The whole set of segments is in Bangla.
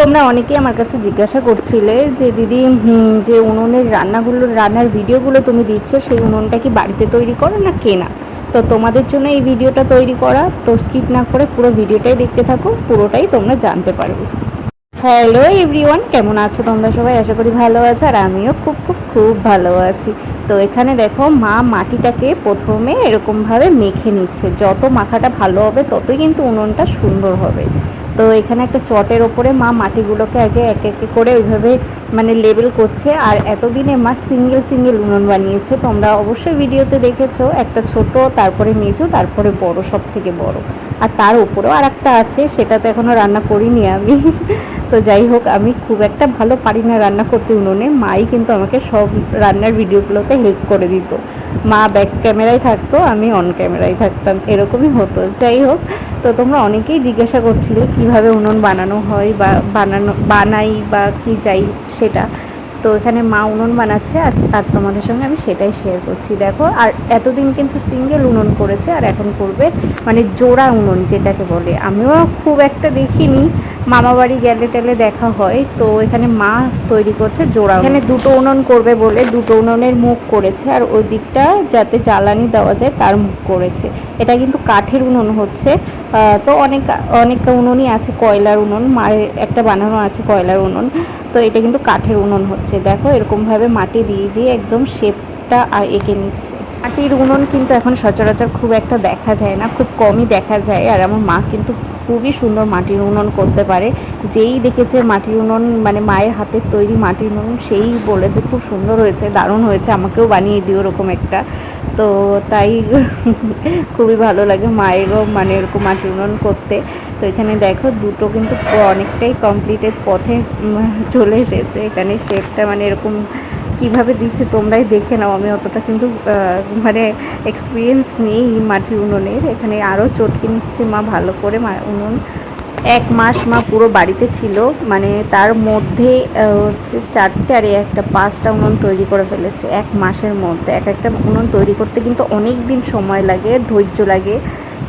তোমরা অনেকেই আমার কাছে জিজ্ঞাসা করছিলে যে, দিদি যে উনুনের রান্নাগুলো, রান্নার ভিডিওগুলো তুমি দিচ্ছ, সেই উনুনটা কি বাড়িতে তৈরি করো না কেনা তো তোমাদের জন্য এই ভিডিওটা তৈরি করা, তো স্কিপ না করে পুরো ভিডিওটাই দেখতে থাকো, পুরোটাই তোমরা জানতে পারবে। হ্যালো এভরিওয়ান কেমন আছো তোমরা সবাই? আশা করি ভালো আছো, আর আমিও খুব খুব খুব ভালো আছি। তো এখানে দেখো, মা মাটিটাকে প্রথমে এরকমভাবে মেখে নিচ্ছে। যত মাখাটা ভালো হবে, ততই কিন্তু উনুনটা সুন্দর হবে। তো এখানে একটা চটের ওপরে মা মাটিগুলোকে আগে এক এক করে ওইভাবে মানে লেবেল করছে। আর এতদিনে মা সিঙ্গেল সিঙ্গেল উনুন বানিয়েছে। তোমরা অবশ্যই ভিডিওতে দেখেছ, একটা ছোট, তারপরে মেজো, তারপরে বড় সব থেকে বড়। আর তার উপরেও আর একটা আছে, সেটা তো এখনও রান্না করিনি আমি। তো যাই হোক, আমি খুব একটা ভালো পারি না রান্না করতে উনুনে। মাই কিন্তু আমাকে সব রান্নার ভিডিওগুলোতে হেল্প করে দিত। মা ব্যাক ক্যামেরায় থাকতো, আমি অন ক্যামেরায় থাকতাম। এরকমই হতো। যাই হোক, তো তোমরা অনেকেই জিজ্ঞাসা করছিলে কীভাবে উনুন বানানো হয় বা বানানো, বানাই বা কি যাই সেটা। তো এখানে মা উনুন বানাচ্ছে আর আর তোমাদের সঙ্গে আমি সেটাই শেয়ার করছি, দেখো। আর এতদিন কিন্তু সিঙ্গেল উনুন করেছে আর এখন করবে মানে জোড়া উনুন যেটাকে বলে। আমিও খুব একটা দেখিনি, মামা বাড়ি গেলে টেলে দেখা হয়, তো এখানে মা তৈরি করছে জোড়া এখানে দুটো উনুন করবে বলে দুটো উনুনের মুখ করেছে আর ওই দিকটা যাতে জ্বালানি দেওয়া যায় তার মুখ করেছে। এটা কিন্তু কাঠের উনুন হচ্ছে তো অনেক অনেক উনুনই আছে, কয়লার উনুন, মায়ের একটা বানানো আছে কয়লার উনুন। তো এটা কিন্তু কাঠের উনুন হচ্ছে। দেখো এরকমভাবে মাটি দিয়ে দিয়ে একদম শেপটা এঁকে নিচ্ছে। মাটির উনুন কিন্তু এখন সচরাচর খুব একটা দেখা যায় না, খুব কমই দেখা যায়। আর আমার মা কিন্তু খুবই সুন্দর মাটির উনুন করতে পারে। যেই দেখেছে মাটির উনুন মানে মায়ের হাতের তৈরি মাটির উনুন, সেই বলেছে, খুব সুন্দর হয়েছে, দারুণ হয়েছে, আমাকেও বানিয়ে দিও, ওরকম একটা। তো তাই খুবই ভালো লাগে মায়েরও মানে এরকম উনুন করতে। তো এখানে দেখো দুটো কিন্তু অনেকটাই কমপ্লিটের পথে চলে এসেছে। এখানে শেপটা মানে এরকম কীভাবে দিচ্ছে তোমরাই দেখে নাও। আমি অতটা কিন্তু মানে এক্সপিরিয়েন্স নেই মাটির উনুনের। এখানে আরও চটকে নিচ্ছে মা ভালো করে মা, উনুন। এক মাস মা পুরো বাড়িতে ছিল। মানে তার মধ্যে হচ্ছে চারটে আর একটা পাঁচটা উনুন তৈরি করে ফেলেছে, এক মাসের মধ্যে। এক একটা উনুন তৈরি করতে কিন্তু অনেক দিন সময় লাগে, ধৈর্য লাগে।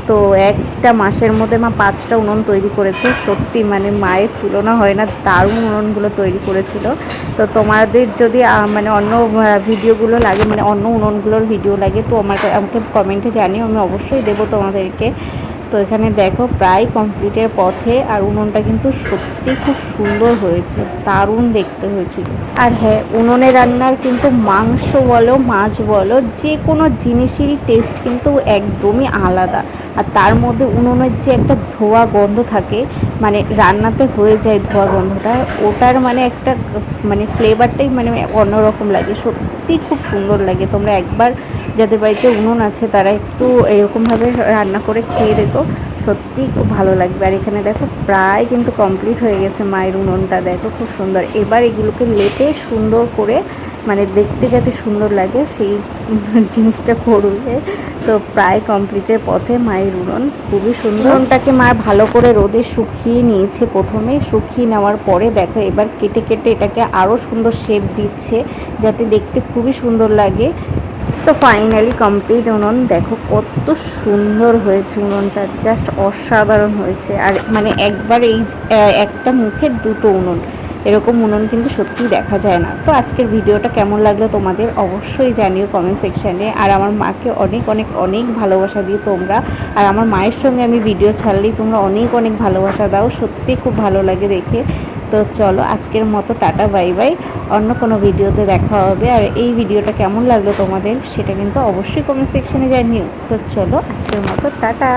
তো একটা মাসের মধ্যে মা পাঁচটা উনুন তৈরি করেছে। সত্যি মানে মায়ের তুলনা হয় না, দারুণ উনুনগুলো তৈরি করেছিল। তো তোমাদের যদি মানে অন্য ভিডিওগুলো লাগে মানে অন্য উনুনগুলোর ভিডিও লাগে, তো আমাকে আমাকে কমেন্টে জানিও, আমি অবশ্যই দেবো তোমাদেরকে। তো এখানে দেখো প্রায় কমপ্লিটের পথে আর উনুনটা কিন্তু সত্যি খুব সুন্দর হয়েছে, দারুণ দেখতে হয়েছিল। আর হ্যাঁ উনুনে রান্নার কিন্তু মাংস বলো, মাছ বলো যে কোনো জিনিসেরই টেস্ট কিন্তু একদমই আলাদা। আর তার মধ্যে উনুনের যে একটা ধোয়া গন্ধ থাকে মানে রান্নাতে হয়ে যায় ধোয়া গন্ধটা, ওটার মানে একটা মানে ফ্লেভারটাই মানে অন্যরকম লাগে, সত্যি খুব সুন্দর লাগে। তোমরা একবার যাদের বাড়িতে উনুন আছে, তারা একটু এরকমভাবে রান্না করে খেয়ে দেখো। সত্যিই খুব ভালো লাগবে। আর এখানে দেখো প্রায় কিন্তু কমপ্লিট হয়ে গেছে মায়ের উনুনটা দেখো খুব সুন্দর। এবার এগুলোকে লেটে সুন্দর করে মানে দেখতে যাতে সুন্দর লাগে, সেই জিনিসটা করবে। তো প্রায় কমপ্লিটের পথে মায়ের উনুন খুবই সুন্দর। উনুনটাকে মা ভালো করে রোদে শুকিয়ে নিয়েছে প্রথমে। শুকিয়ে নেওয়ার পরে দেখো এবার কেটে কেটে এটাকে আরও সুন্দর শেপ দিচ্ছে, যাতে দেখতে খুবই সুন্দর লাগে। তো ফাইনালি কমপ্লিট উনুন। দেখো কত সুন্দর হয়েছে উনুনটা জাস্ট অসাধারণ হয়েছে। আর মানে একবার এই একটা মুখে দুটো উনুন। এরকম উনুন কিন্তু সত্যিই দেখা যায় না। তো আজকের ভিডিওটা কেমন লাগল তোমাদের অবশ্যই জানিও কমেন্ট সেকশানে আর আমার মাকে অনেক অনেক অনেক ভালোবাসা দিও তোমরা। আর আমার মায়ের সঙ্গে আমি ভিডিও ছাড়লেই তোমরা অনেক অনেক ভালোবাসা দাও। সত্যি খুব ভালো লাগে দেখে। তো চলো আজকের মতো, টাটা, বাই বাই। অন্য কোনো ভিডিওতে দেখা হবে। আর এই ভিডিওটা কেমন লাগল তোমাদের, সেটা কিন্তু অবশ্যই কমেন্ট সেকশানে জানিও। তো চলো আজকের মতো, টাটা।